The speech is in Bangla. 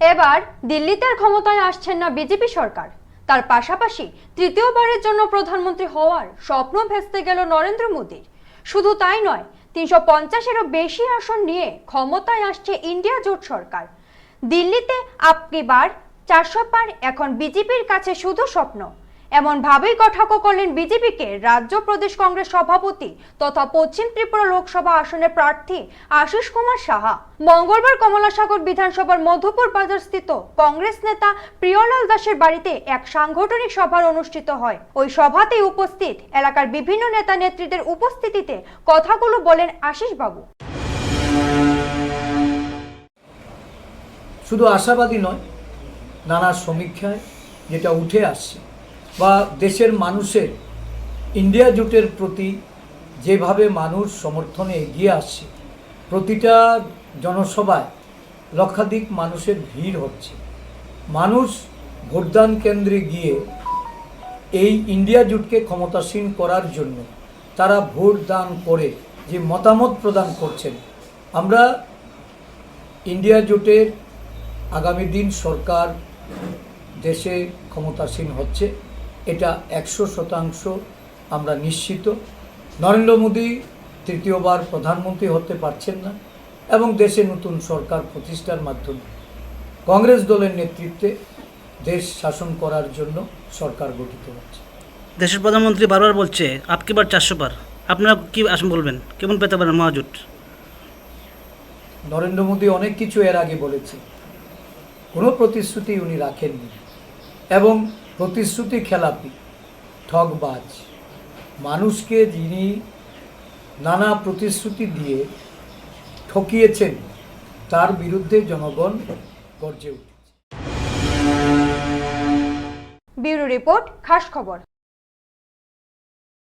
এবার দিল্লিতে আর ক্ষমতায় আসছেন না বিজেপি সরকার। তার পাশাপাশি তৃতীয়বারের জন্য প্রধানমন্ত্রী হওয়ার স্বপ্ন ভেস্তে গেল নরেন্দ্র মোদীর। শুধু তাই নয়, তিনশো পঞ্চাশেরও বেশি আসন নিয়ে ক্ষমতায় আসছে ইন্ডিয়া জোট সরকার। দিল্লিতে আপনি বার, চারশো পার, এখন বিজেপির কাছে শুধু স্বপ্ন। এমন ভাবেই কটাক্ষ করলেন বিজেপিকে রাজ্য প্রদেশ কংগ্রেস সভাপতি তথা পশ্চিম ত্রিপুরা লোকসভা আসনের প্রার্থী আশিস কুমার সাহা। মঙ্গলবার কমলাসাগর বিধানসভার মধুপুর বাজার স্থিত কংগ্রেস নেতা প্রিয়লাল দাসের বাড়িতে এক সাংগঠনিক সভার অনুষ্ঠিত হয়। ওই সভাতেই উপস্থিত এলাকার বিভিন্ন নেতা নেত্রীদের উপস্থিতিতে কথাগুলো বলেন আশিস বাবু। শুধু আশাবাদী নয়, নানা সমীক্ষায় যেটা উঠে আসছে বা দেশের মানুষের ইন্ডিয়া জোটের প্রতি যেভাবে মানুষ সমর্থনে এগিয়ে আসছে, প্রতিটা জনসভায় লক্ষাধিক মানুষের ভিড় হচ্ছে। মানুষ ভোটদান কেন্দ্রে গিয়ে এই ইন্ডিয়া জোটকে ক্ষমতাসীন করার জন্য তারা ভোট দান করে যে মতামত প্রদান করছেন, আমরা ইন্ডিয়া জোটের আগামী দিন সরকার দেশে ক্ষমতাসীন হচ্ছে। এটা একশো শতাংশ আমরা নিশ্চিত। নরেন্দ্র মোদী তৃতীয়বার প্রধানমন্ত্রী হতে পারছেন না এবং দেশে নতুন সরকার প্রতিষ্ঠার মাধ্যমে। কংগ্রেস দলের নেতৃত্বে দেশ শাসন করার জন্য সরকার গঠিত হচ্ছে। দেশের প্রধানমন্ত্রী বারবার বলছে আপকি বার চারশো পার আপনারা কি আসুন বলবেন? কেমন পেতে পারেন মহাজোট? নরেন্দ্র মোদী অনেক কিছু এর আগে বলেছে। কোনো প্রতিশ্রুতি উনি রাখেননি। এবং প্রতিশ্রুতি খেলাপি ঠকবাজ মানুষকে যিনি নানা প্রতিশ্রুতি দিয়ে ঠকিয়েছেন, তার বিরুদ্ধে জনগণ গর্জে উঠেছে। ব্যুরো রিপোর্ট, খাস খবর।